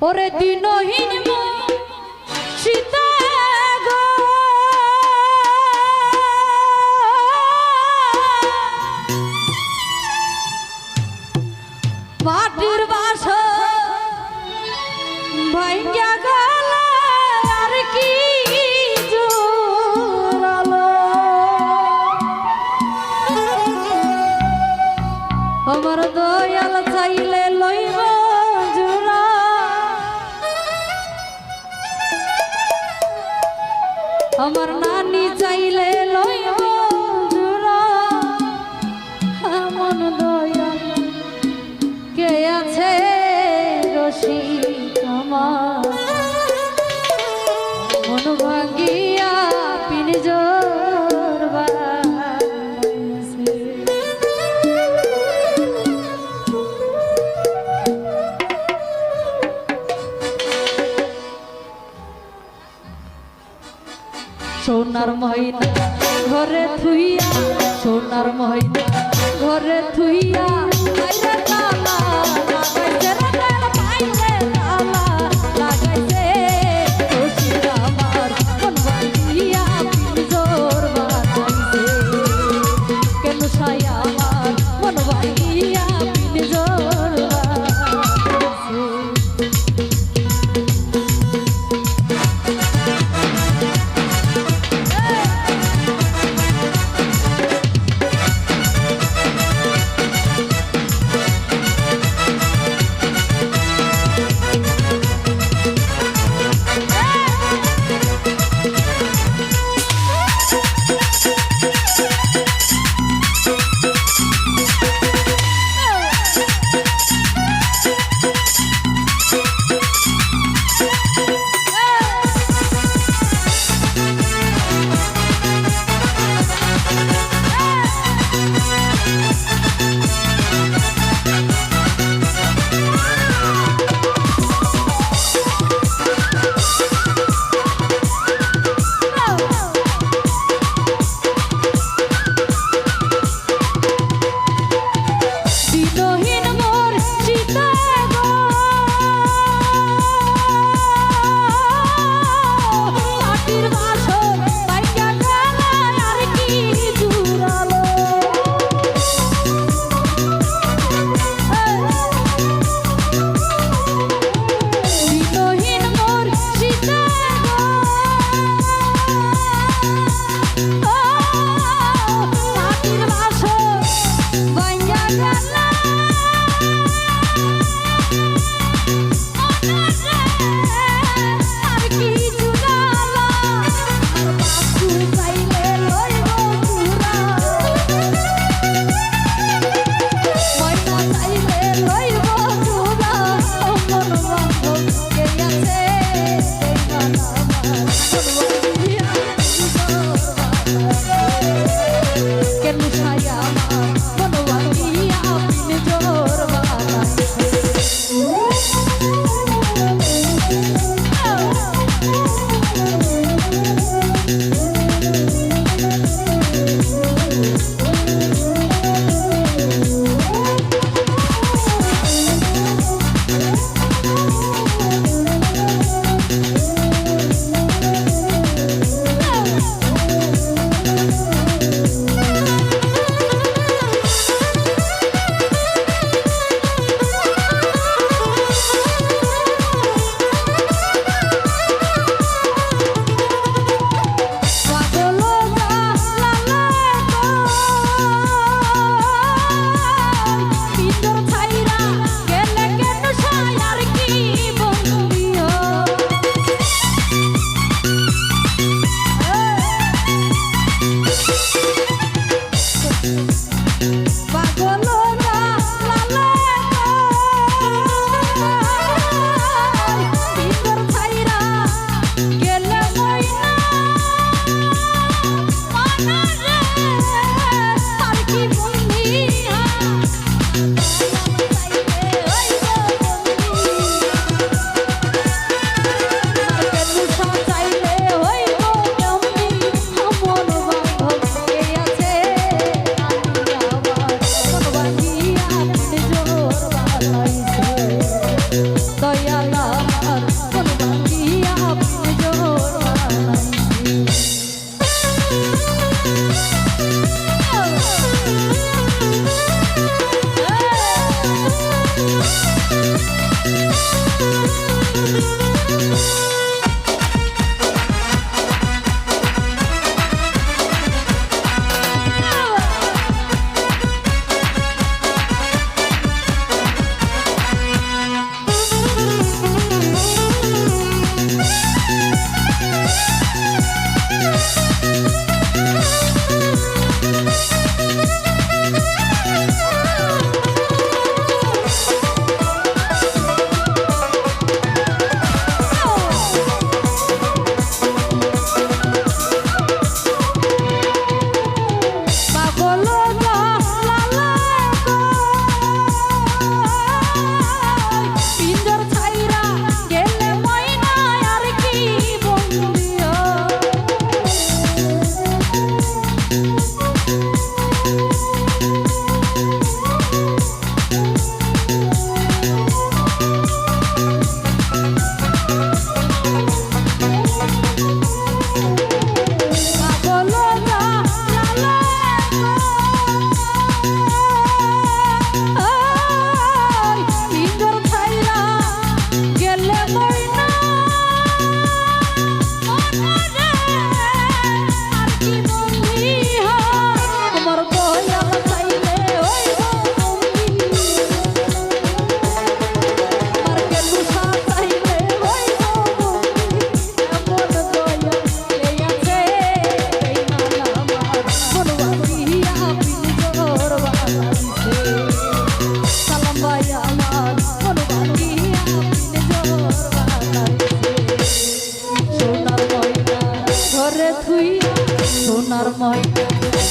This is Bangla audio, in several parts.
ওরে দিনহীন সীতা মাটির বাস ভাইয়া গেল আমার নানি চাইলে জোড়া। এমন দয়াল কে আছে রসিক আমার? মন ভাঙ্গিয়া সোনার মহিনা ঘরে থুইয়া সোনার মহিনা ঘরে থুইয়া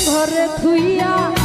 ঘরে থুইয়া